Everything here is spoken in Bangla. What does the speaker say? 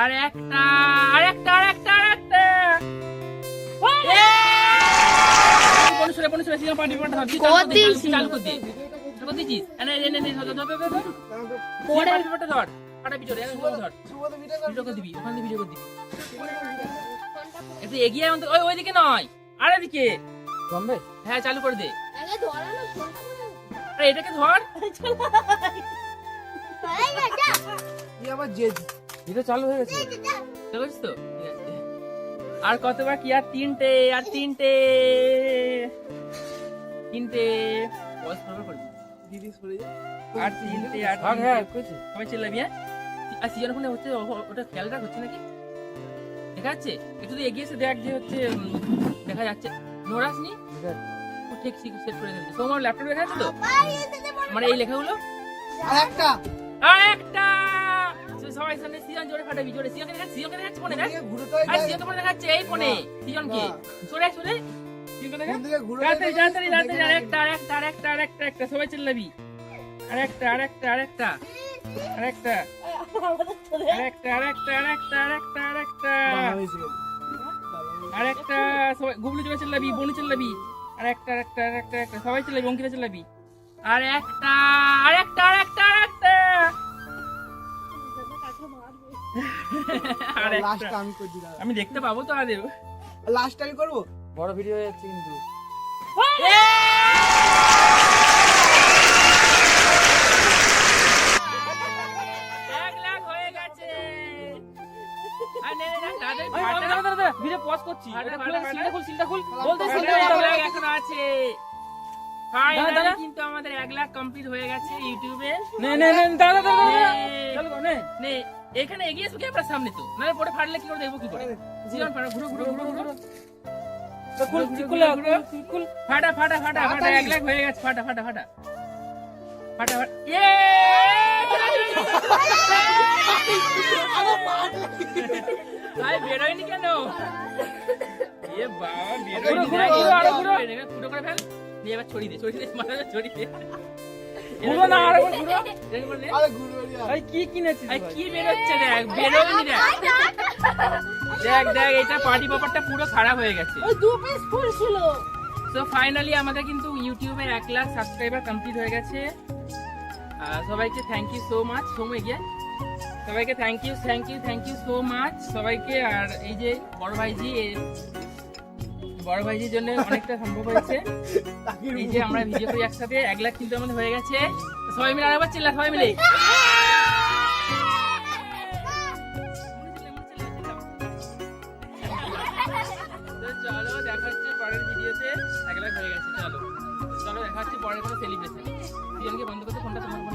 আর আর একটা আর একটা আর একটা। পনেরোশো পনেরোশো বেশি পার্টি পার্টি ভাবছি ধর দিছিস এনে এনে ধর ধর ধর পার্টি পার্টি ধর। ওই ওইদিকে নয়। আর এদিকে। হ্যাঁ চালু করে দে। আরে এটাকে ধর। আবার জেদ। এটা চালু হয়ে গেছে। তো? আর কত বাকি আর তিনটে আর তিনটে। তিনটে। বয়স প্রবে করবি দিদি সরে যা আর তিনটে আর ভাগ হ্যাঁ কইছি চিল্লাবি হ্যাঁ? আর সিজন ফোনে হচ্ছে ও- ওটা খেয়াল রাখ হচ্ছে নাকি? দেখা যাচ্ছে? একটু তো এগিয়ে এসে দেখ যে হচ্ছে দেখা যাচ্ছে। নোরাস নি ঠিক সেট করে দিয়েছে। তোমার ল্যাপটপ দেখা যাচ্ছে তো? মানে এই লেখাগুলো? আর একটা! আর একটা! সবাই সামনে সিজন জোরে ফাটাবি জোরে সিজনকে দেখাচ্ছে সিজনকে দেখাচ্ছে ফোনে দেখ এদিকে ঘুরে তো আর সিজন তো ফোনে দেখাচ্ছে এই ফোনে সিজনকে সরে সরে একটা সবাই চিল্লাবি আরেকটা আরেকটা আরেকটা আরেকটা আরেকটা আরেকটা আরেকটা আরেকটা সবাই গুবলু চিল্লাবি বনু চিল্লাবি আরেকটা আরেকটা আরেকটা একটা সবাই চিল্লাবি অঙ্কিতা চিল্লাবি আর একটা আরেকটা আরেকটা লাস্ট আমি দেখতে পাবো তো আদেও। লাস্ট আমি করব? বড় ভিডিও হয়ে যাচ্ছে কিন্তু। হয়ে। ভিডিও পজ করছি। এটা খুলে সিলটা খুল সিলটা খুল। বলতে। এখনও আছে। ফাইনালি কিন্তু আমাদের এক লাখ কমপ্লিট হয়ে গেছে ইউটিউবে নে নে নে দাদা দাদা। নে। চলো নে। নে। এখানে এগিয়ে এসো ক্যামেরার সামনে তো নাহলে পরে ফাটলে কি করে দেখব কি করে জীবন ফাটা ঘুরো ঘুরো ঘুরো ঘুরো তো খুল ঘুরো, খুল ঘুরো, খুল ঘুরো। খুল ফাটা ফাটা ফাটা ফাটা এক লাখ হয়ে গেছে ফাটা ফাটা ফাটা ফাটা ফাটা ইয়ে বেরোয়নি কেন এ বাবা বেরোয়নি করে ফেল এবার ছড়িয়ে দে ছড়িয়ে দে মাথা ছড়িয়ে দে ঘুরো না আর ঘুরো। আরে ঘুরবে ভাই কি কিনেছিস ভাই কি বেরোচ্ছে দেখ বেরোয়নি দেখ। দেখ দেখ এটা পার্টি পেপারটা পুরো খারাপ হয়ে গেছে। ওই দু পিস ফুল ছিল। সো ফাইনালি আমাদের কিন্তু ইউটিউবে এক লাখ সাবস্ক্রাইবার কমপ্লিট হয়ে গেছে। সবাইকে থ্যাংক ইউ সো মাচ সোম এগিয়ে সবাইকে thank you thank you thank you so much সবাইকে আর এই যে বড় ভাইজি বড় ভাইজির জন্য অনেকটা সম্ভব হয়েছে। এই যে আমরা ভিডিও করি একসাথে, এক লাখ কিন্তু আমাদের হয়ে গেছে। সবাই মিলে আরেকবার চিল্লা, সবাই মিলে। চলো, দেখা হচ্ছে পরের এক লাখ হয়ে গেছে, চলো। চলো, দেখা হচ্ছে পরের কোনো সেলিব্রেশন সিজনকে বন্ধ করতে, ফোনটা তোমার ফোন।